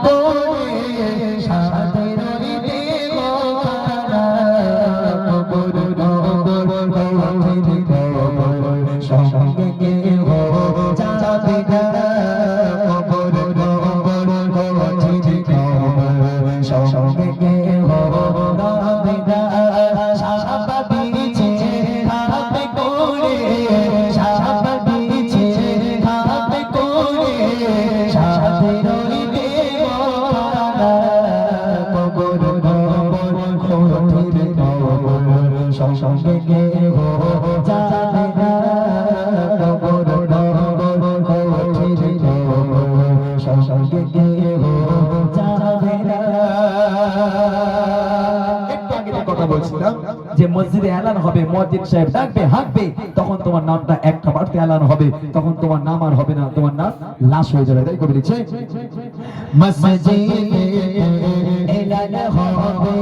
করে সাথে যে মসজিদে এলান হবে, মসজিদ সাহেব ডাকবে, হাঁকবে, তখন তোমার নামটা একটা বাড়তে এলান হবে, তখন তোমার নাম আর হবে না, তোমার নাম লাশ হয়ে যাবে, তাই কবি লিখছে? মসজিদে এলান হবে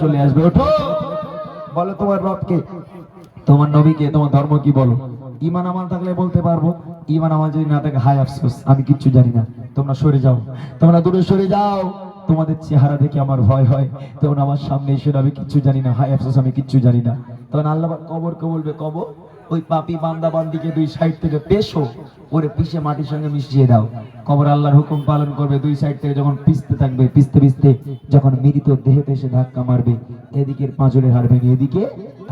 চলে আসবে, ওঠো। বলো তোমার রবকে, তোমার নবীকে, তোমার ধর্ম কি বলো। ইমান আমার থাকলে বলতে পারব ইমান আমার যদি না থাকে হাই আফসোস, আমি কিচ্ছু জানি না। তোমরা সরে যাও, তোমরা দূরে সরে যাও। তোমাদের চেহারা দেখে আমার ভয় হয়। তখন আমার সামনে এসে আমি কিচ্ছু জানি না। হাই আফসোস, আমি কিচ্ছু জানি না। তখন আল্লাহ পাক কবরকে বলবে, কবর, ওই পাপি বান্দা বান্দিকে দুই সাইড থেকে পেশো, ওরে পিষে মাটির সঙ্গে মিশিয়ে দাও। কবর আল্লাহর হুকুম পালন করবে, দুই সাইড থেকে যখন পিছতে থাকবে পিছতে পিছতে যখন মৃত দেহেতে এসে ধাক্কা মারবে, এদিকের পাঁজরের হাড় ভেঙে এদিকে,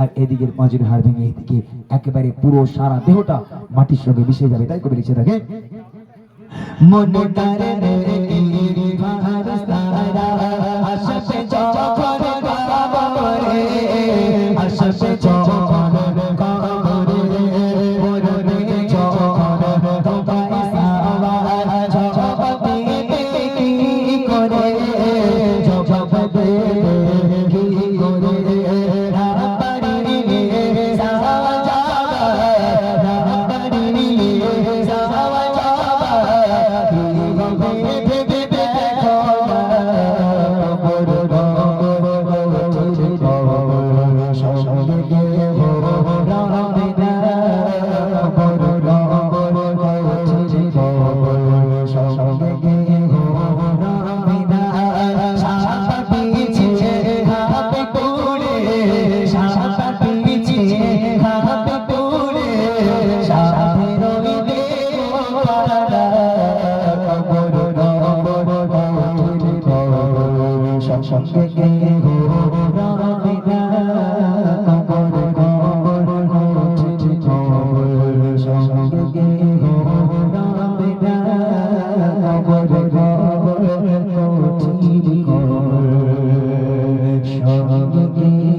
আর এদিকের পাঁজরের হাড় ভেঙে এদিকে, একেবারে পুরো সারা দেহটা মাটির সঙ্গে মিশে যাবে। তাই কবি লিখে থাকে, মনে করে রে ফারস্তারা আশপে যখন কবরে আশপে যখন কবরে ওরে যখন তোমায় সাওয়ার জবাব দিতে কি করে জবাব দিতে কি করে রাপারি সাওয়া যাবা রাপারি সাওয়া যাবা কি হবে ভেবে দেখো না কবর কবর কবর সঙ্গে গিয়ে রবে না কবর কবর কবর সঙ্গে গিয়ে রবে না সাপা পিছে হাতে করে সাপা পিছে হাতে করে সাথে রইতে গোখানা কবর কবর সব থেকে ঘুরো রবিনা কবর কবর হচ্ছে কবর সব থেকে ঘুরো রবিনা কবর কবর হচ্ছে কবর সব থেকে